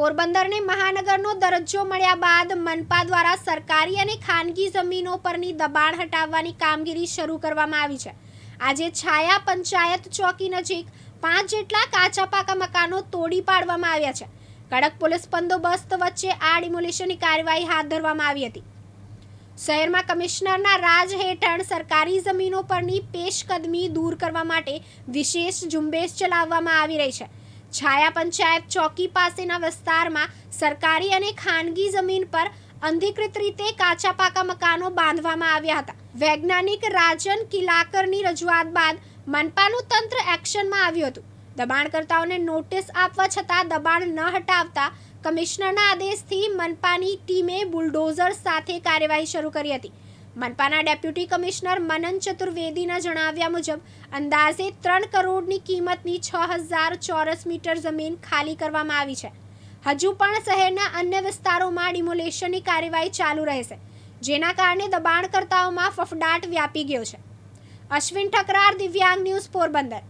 પોરબંદરને મહાનગરનો દરજ્જો મળ્યા બાદ મનપા દ્વારા સરકારી અને ખાનગી જમીનો પરની દબાણ હટાવવાની કામગીરી શરૂ કરવામાં આવી છે. આજે છાયા પંચાયત ચોકી નજીક પાંચ જેટલા કાચા પાકા મકાનો તોડી પાડવામાં આવ્યા છે. કડક પોલીસ બંદોબસ્ત વચ્ચે આ ડિમોલિશનની કાર્યવાહી હાથ ધરવામાં આવી હતી. શહેરમાં કમિશનરના રાજ હેઠળ સરકારી જમીનો પરની પેશકદમી દૂર કરવા માટે વિશેષ ઝુંબેશ ચલાવવામાં આવી રહી છે. છાયા પંચાયત ચોકી પાસેના વિસ્તારમાં સરકારી અને ખાનગી જમીન પર અનધિકૃત રીતે કાચા પાકા મકાનો બાંધવામાં આવ્યા હતા. વૈજ્ઞાનિક રાજન કિલાકરની રજૂઆત બાદ મનપાનું તંત્ર એક્શનમાં આવ્યું હતું. દબાણકર્તાઓને નોટિસ આપવા છતાં દબાણ ન હટાવતા કમિશનરના આદેશથી મનપાની ટીમે બુલડોઝર સાથે કાર્યવાહી શરૂ કરી હતી. મનપાના ડેપ્યુટી કમિશનર મનન ચતુર્વેદીના જણાવ્યા મુજબ, અંદાજે ત્રણ કરોડની કિંમતની છ હજાર ચોરસ મીટર જમીન ખાલી કરવામાં આવી છે. હજુ પણ શહેરના અન્ય વિસ્તારોમાં ડિમોલેશનની કાર્યવાહી ચાલુ રહેશે, જેના કારણે દબાણકર્તાઓમાં ફફડાટ વ્યાપી ગયો છે. અશ્વિન ઠકરાર, દિવ્યાંગ ન્યૂઝ પોરબંદર.